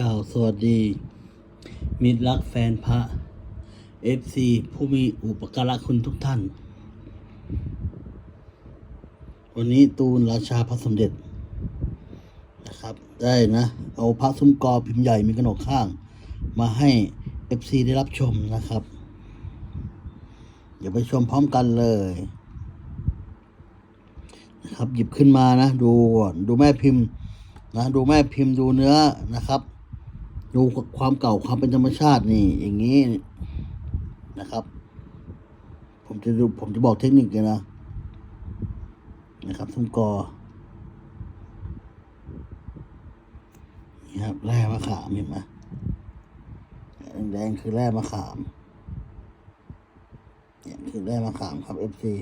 กล่าวสวัสดี มิตรรักแฟนพระเอฟซีผู้มีอุปการะคุณทุกท่าน วันนี้ตูนราชาพระสมเด็จนะครับ ได้นะ เอาพระซุ้มกอพิมพ์ใหญ่มีกระหนกข้าง มาให้เอฟซีได้รับชมนะครับ เดี๋ยวไปชมพร้อมกันเลยนะครับหยิบขึ้นมานะ ดูก่อนดูแม่พิมพ์นะดูแม่พิมพ์ดูเนื้อนะครับ ดูความเก่าความเป็นธรรมชาตินี่ อย่างนี้นะครับ ผมจะดูผมจะบอกเทคนิคเลยนะนะครับซุ้มกอนี่ครับแร่มะขามเห็นไหมแดงคือแร่มะขามเนี่ยคือแร่มะขามครับเอฟซี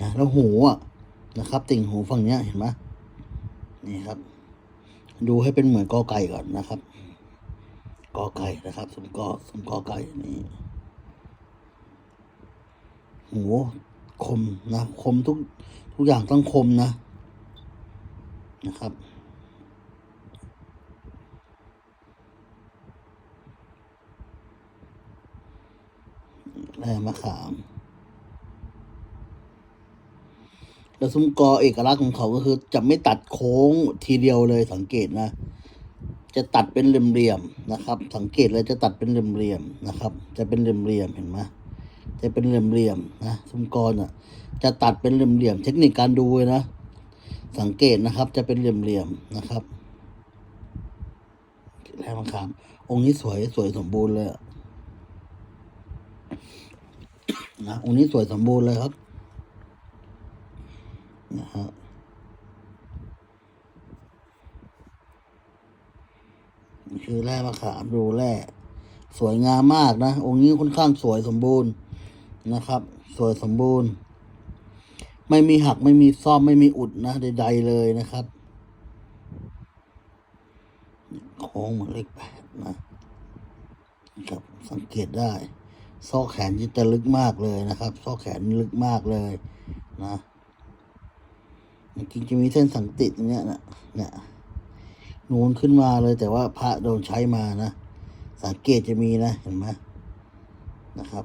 นะแล้วหูอะนะครับ ติ่งหูฝั่งเนี้ยเห็นไหมนี่ครับ ดูให้เป็นเหมือนกอไก่ก่อนนะครับ กอไก่นะครับสมกอสมกอไก่นี่โหคมนะคมทุกทุกอย่างต้องคมนะ นะครับแร่มะขามแล้วซุ้มกอเอกลักษณ์ของเขาก็คือจะไม่ตัดโค้งทีเดียวเลยสังเกตนะ จะตัดเป็นเหลี่ยมๆนะครับ สังเกตเลยจะตัดเป็นเหลี่ยมๆนะครับ จะเป็นเหลี่ยมๆเห็นไหมจะเป็นเหลี่ยมๆนะซุ้มกออะ จะตัดเป็นเหลี่ยมๆเทคนิคการดูเลยนะ สังเกตนะครับ จะเป็นเหลี่ยมๆนะครับแร่มะขามองค์นี้สวยสวยสมบูรณ์เลยนะองค์นี้สวยสมบูรณ์เลยครับนะฮะ คือแร่มะขามดูแร่สวยงามมากนะ องค์นี้ค่อนข้างสวยสมบูรณ์นะครับ สวยสมบูรณ์ ไม่มีหักไม่มีซ่อมไม่มีอุดนะใดๆเลยนะครับโค้งเหมือนเลขแปดนะครับสังเกตได้ ซอกแขนยิ่จะลึกมากเลยนะครับ ซอกแขนลึกมากเลยนะจริงจะมีเส้นสังติตรงเนี้ยนะเนี่ย นูนขึ้นมาเลย แต่ว่าพระโดนใช้มานะ สังเกตจะมีนะ เห็นไหมนะครับ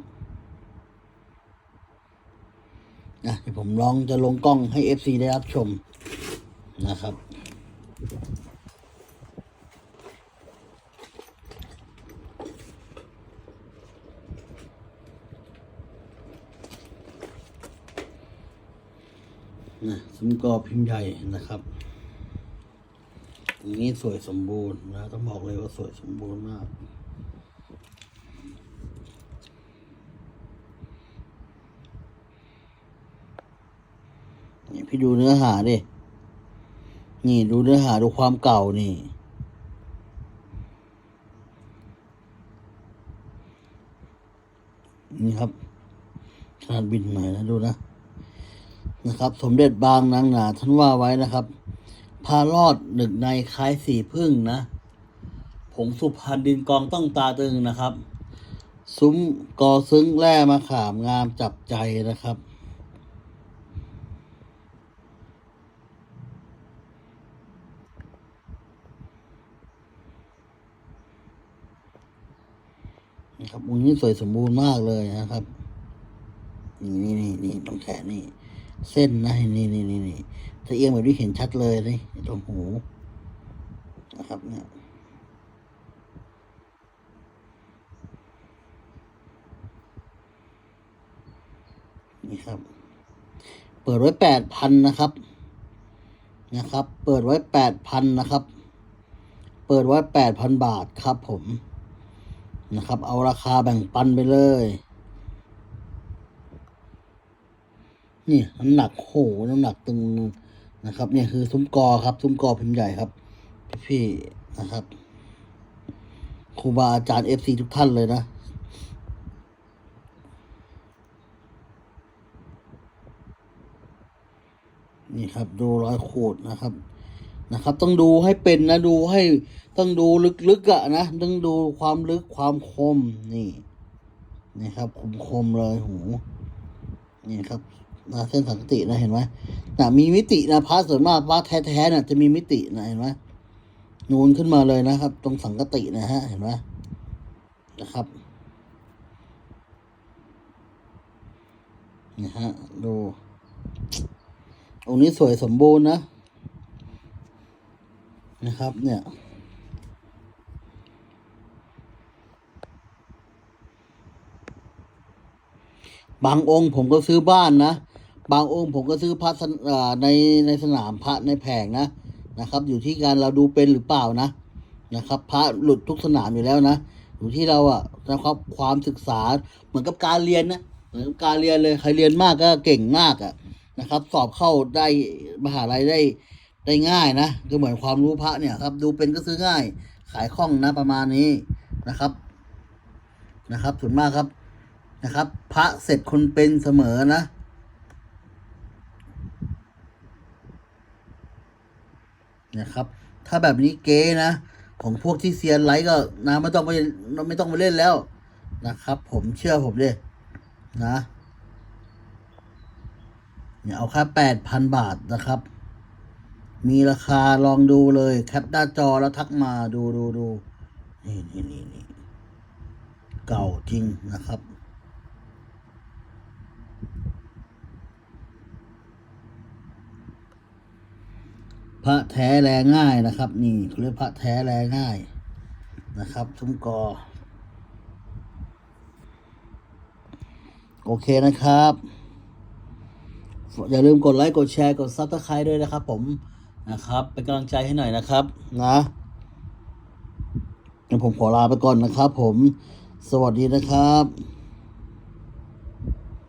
นะเดี๋ยวผมลองจะลงกล้องให้เอฟซีได้รับชมนะครับนะซุ้มกอพิมพ์ใหญ่นะครับ อันนี้สวยสมบูรณ์นะต้องบอกเลยว่าสวยสมบูรณ์มาก นี่พี่ดูเนื้อหาดิ นี่ดูเนื้อหาดูความเก่านี่ นี่ครับขนาดบินหน่นะดูนะนะครับ สมเด็จบางนางหนาท่านว่าไว้นะครับ พารอดหนึ่งในคล้ายสีพึ่งนะ ผงสุพรรณดินกองต้องตาตึงนะครับ ซุ้มกอซึ้งแร่มะขามงามจับใจนะครับ นะครับองค์นี้สวยสมบูรณ์มากเลยนะครับ นี่นี่นี่ตรงแขนนี่ เส้นนะนี่นี่นี่นี่ถ้าเอียงแบบนี้เห็นชัดเลยนี่ตรงหูนะครับเนี่ยนี่ครับ เปิดไว้แปดพันนะครับ นะครับ เปิดไว้แปดพันนะครับ เปิดไว้แปดพันบาทครับผมนะครับ เอาราคาแบ่งปันไปเลย นี่น้ำหนักโหน้ำหนักตึงนะครับ เนี่ยคือซุ้มกอครับ ซุ้มกอพิมพ์ใหญ่ครับ พี่ๆนะครับครูบาอาจารย์เอฟซีทุกท่านเลยนะนี่ครับ ดูรอยขูดนะครับนะครับ ต้องดูให้เป็นนะดูให้ต้องดูลึกๆอะนะต้องดูความลึกความคมนี่นี่ครับคมคมเลยหูนี่ครับ นะเส้นสังกตินะเห็นไหมนะมีมิตินะพระส่วนมากพระแท้ๆน่ะจะมีมิตินะเห็นไหมนูนขึ้นมาเลยนะครับ ตรงสังกตินะฮะ เห็นไหมนะครับนะฮะดูองค์นี้สวยสมบูรณ์นะ นะครับ เนี่ยบางองค์ผมก็ซื้อบ้านนะ บางองค์ผมก็ซื้อพระในในสนามพระในแผงนะนะครับ อยู่ที่การเราดูเป็นหรือเปล่านะนะครับ พระหลุดทุกสนามอยู่แล้วนะอยู่ที่เราอะนะครับความศึกษาเหมือนกับการเรียนนะเหมือนกับการเรียนเลยใครเรียนมากก็เก่งมากอะนะครับ สอบเข้าได้มหาลัยได้ได้ง่ายนะก็เหมือนความรู้พระเนี่ยครับ ดูเป็นก็ซื้อง่าย ขายคล่องนะประมาณนี้นะครับนะครับส่วนมากครับนะครับ พระเสร็จคนเป็นเสมอนะ นะครับ ถ้าแบบนี้เก๊นะ ของพวกที่เซียนไลท์ก็นะไม่ต้องไปไม่ต้องไปเล่นแล้วนะครับ ผมเชื่อผมเลยนะเนี่ยเอาแค่แปดพันบาทนะครับ มีราคาลองดูเลย แคปหน้าจอแล้วทักมาดูดูดูนี่นี่นี่นี่เก่าจริงนะครับ ระแท้แลง่ายนะครับ นี่เขาเรียกพระแท้แลง่ายนะครับ ทุมกอ โอเคนะครับ อย่าลืมกดไลค์กดแชร์กดซับสไครต์ด้วยนะครับ ผมนะครับ เป็นกำลังใจให้หน่อยนะครับ นะงั้นผมขอลาไปก่อนนะครับ ผม สวัสดีนะครับ